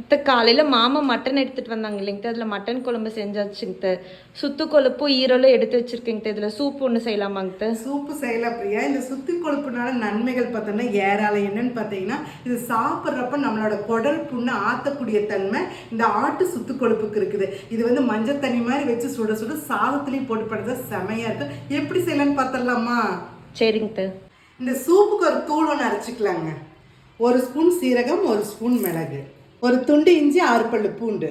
இத்த காலையில் மாமா மட்டன் எடுத்துகிட்டு வந்தாங்க இல்லைங்க அதில் மட்டன் குழம்பு செஞ்சாச்சுங்க சுத்து கொழுப்பு ஈரலும் எடுத்து வச்சிருக்கேங்க இதில் சூப் ஒன்று செய்யலாமாங்க சூப்பு செய்யலாம் பிரியா. இந்த சுத்தி கொழுப்புனால நன்மைகள் பார்த்தோம்னா ஏராளம். என்னன்னு பார்த்தீங்கன்னா இது சாப்பிட்றப்ப நம்மளோட குடல் புண்ணை ஆற்றக்கூடிய தன்மை இந்த ஆட்டு சுத்து கொழுப்புக்கு இருக்குது. இது வந்து மஞ்சள் தண்ணி மாதிரி வச்சு சுட சுட சாதத்துலேயும் போட்டு படுத்தா செமையா இருக்கும் எப்படி செய்யலாம்னு பார்த்தலாமா சரிங்க இந்த சூப்புக்கு ஒரு தூள் ஒன்று அரைச்சிக்கலாங்க. ஒரு ஸ்பூன் சீரகம் ஒரு ஸ்பூன் மிளகு. ஒரு துண்டு இஞ்சி ஆறு பல்லு பூண்டு.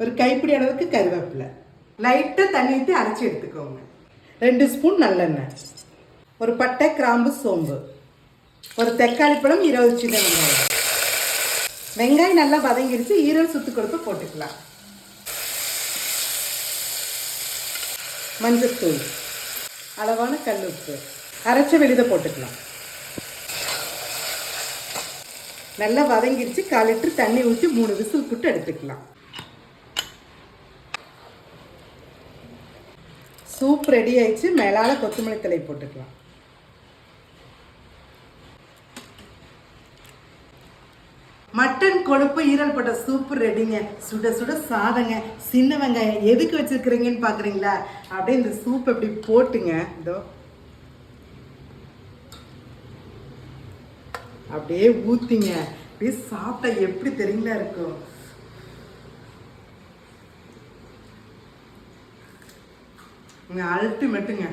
ஒரு கைப்பிடி அளவுக்கு கருவேப்பிலை. லைட்டாக தண்ணி ஊற்றி அரைச்சி எடுத்துக்கோங்க. ரெண்டு ஸ்பூன் நல்லெண்ணெய். ஒரு பட்டை கிராம்பு சோம்பு. ஒரு தக்காளி பழம் இருபது சின்ன வெங்காயம். வெங்காயம் நல்லா வதங்கிடுச்சு ஈரல் சுத்து கொடுத்து போட்டுக்கலாம். மஞ்சத்தூள். அளவான கல் உப்பு. அரைச்ச வெளித போட்டுக்கலாம். நல்லா வதங்கிடுச்சு கால் லிட்டர் தண்ணி ஊற்றி மூணு விசில் போட்டு எடுத்துக்கலாம். சூப் ரெடி ஆயிடுச்சு. மேலால கொத்தமல்லி தழை போட்டுக்கலாம். மட்டன் கொழுப்பு ஈரல் போட்ட சூப்பு ரெடிங்க. சுட சுட சாதங்க. சின்ன வெங்காயம். எதுக்கு வச்சிருக்கிறீங்கன்னு பார்க்குறீங்களா அப்படியே இந்த சூப் எப்படி போட்டுங்க. இதோ. அப்படியே ஊத்திங்க. அப்படியே சாப்பிட்டா எப்படி தெரியுங்களா இருக்கும்? அல்டிமேட்டுங்க